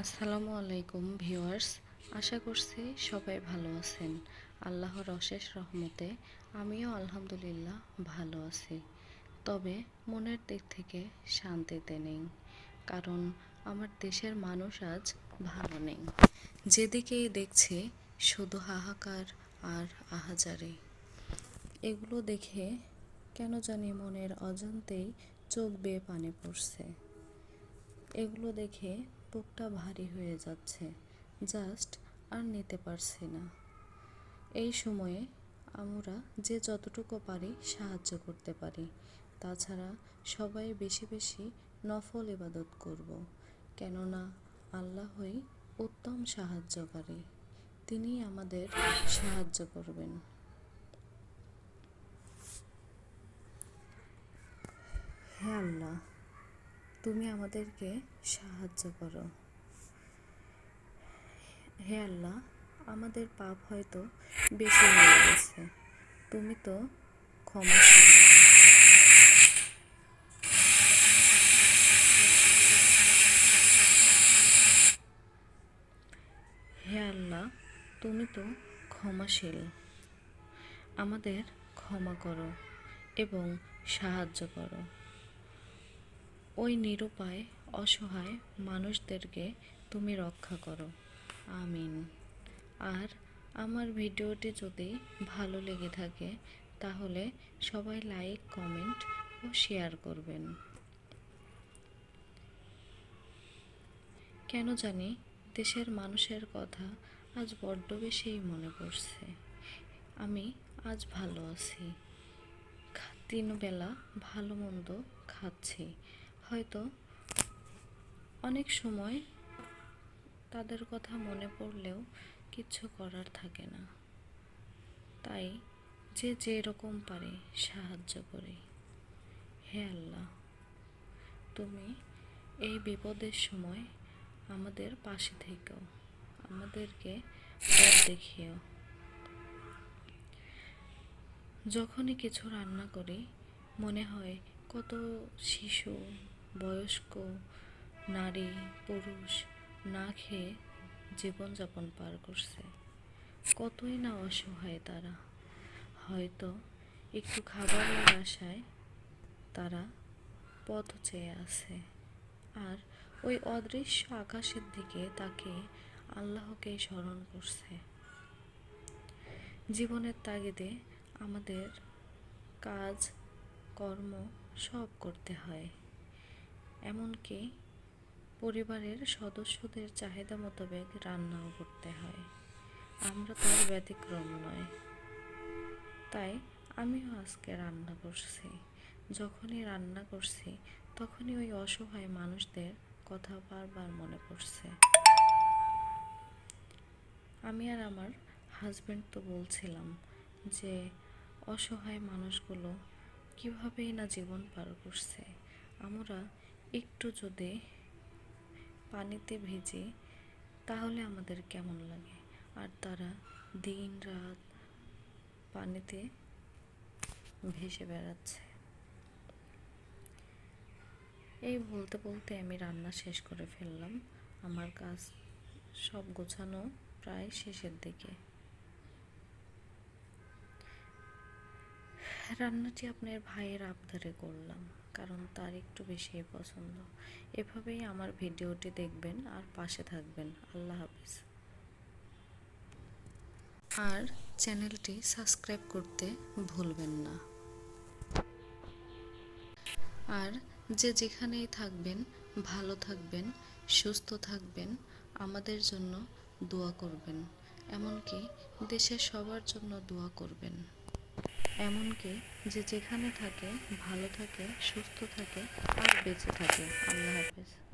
আসসালামু আলাইকুম ভিউয়ার্স, আশা করছি সবাই ভালো আছেন। আল্লাহর অশেষ রহমতে আমিও আলহামদুলিল্লাহ ভালো আছি। তবে মনের দিক থেকে শান্তিতে নেই, কারণ আমার দেশের মানুষ আজ ভালো নেই। যেদিকেই দেখছি শুধু হাহাকার আর আহাজারি। এগুলো দেখে কেন জানি মনের অজান্তেই চোখ বেয়ে পানি পড়ছে। এগুলো দেখে বুকটা ভারী হয়ে যাচ্ছে। জাস্ট আর নিতে পারছি না। এই সময়ে আমরা যে যতটুকু পারি সাহায্য করতে পারি। তাছাড়া সবাই বেশি বেশি নফল ইবাদত করব। কেননা আল্লাহই উত্তম সাহায্যকারী। তিনি আমাদের সাহায্য করবেন। হ্যাঁ আল্লাহ তুমি আমাদেরকে সাহায্য করো। হে আল্লাহ, আমাদের পাপ হয়তো বেশি হয়ে গেছে। তুমি তো ক্ষমাশীল। হে আল্লাহ, তুমি তো ক্ষমাশীল। আমাদের ক্ষমা করো এবং সাহায্য করো। ওই নিরুপায়, অসহায় মানুষদেরকে তুমি রক্ষা করো। আমিন। আর আমার ভিডিওটি যদি ভালো লেগে থাকে, তাহলে সবাই লাইক, কমেন্ট ও শেয়ার করবেন। কেন জানি দেশের মানুষের কথা আজ বড্ড বেশিই মনে পড়ছে। আমি আজ ভালো আছি। খা- তিন বেলা ভালো মন্দ খাচ্ছি। হয়তো অনেক সময় তাদের কথা মনে পড়লেও কিচ্ছু করার থাকে না। তাই যে যেরকম পারে সাহায্য করি। হে আল্লাহ, তুমি এই বিপদের সময় আমাদের পাশে থেকেও আমাদেরকে দেখিও। যখনই কিছু রান্না করি, মনে হয় কত শিশু, বয়স্ক, নারী, পুরুষ না খেয়ে জীবনযাপন পার করছে? কতই না অসহায় তারা। হয়তো একটু খাবারের আশায় তারা পথ চেয়ে আছে। আর ওই অদৃশ্য আকাশের দিকে তাকে আল্লাহকে স্মরণ করছে। জীবনের তাগিদে আমাদের কাজ, কর্ম সব করতে হয়। এমনকি পরিবারের সদস্যদের চাহিদা মোতাবেক রান্নাও করতে হয়। আমরা তার ব্যতিক্রম নয়। তাই আমিও আজকে রান্না করছি। যখনই রান্না করছি, তখনই ওই অসহায় মানুষদের কথা বারবার মনে পড়ছে। আমি আর আমার হাজব্যান্ড তো বলছিলাম যে, অসহায় মানুষগুলো কীভাবেই না জীবন পার করছে? আমরা একটু যদি পানিতে ভিজি, তাহলে আমাদের কেমন লাগে? আর তারা দিন রাত পানিতে ভেসে বেড়াচ্ছে। এই বলতে বলতে আমি রান্না শেষ করে ফেললাম। আমার কাজ সব গোছানো প্রায় শেষের দিকে। রান্নাটি আপনার ভাইয়ের আবদারে করলাম, কারণ তার একটু বেশি পছন্দ। এভাবেই আমার ভিডিওটি দেখবেন আর পাশে থাকবেন। আল্লাহ হাফিজ। আর চ্যানেলটি সাবস্ক্রাইব করতে ভুলবেন না। আর যে যেখানেই থাকবেন, ভালো থাকবেন, সুস্থ থাকবেন, আমাদের জন্য দোয়া করবেন। এমনকি দেশের সবার জন্য দোয়া করবেন। এমনকি যে যেখানে থাকে ভালো থাকে সুস্থ থাকে আর বেঁচে থাকে। আল্লাহ হাফেজ।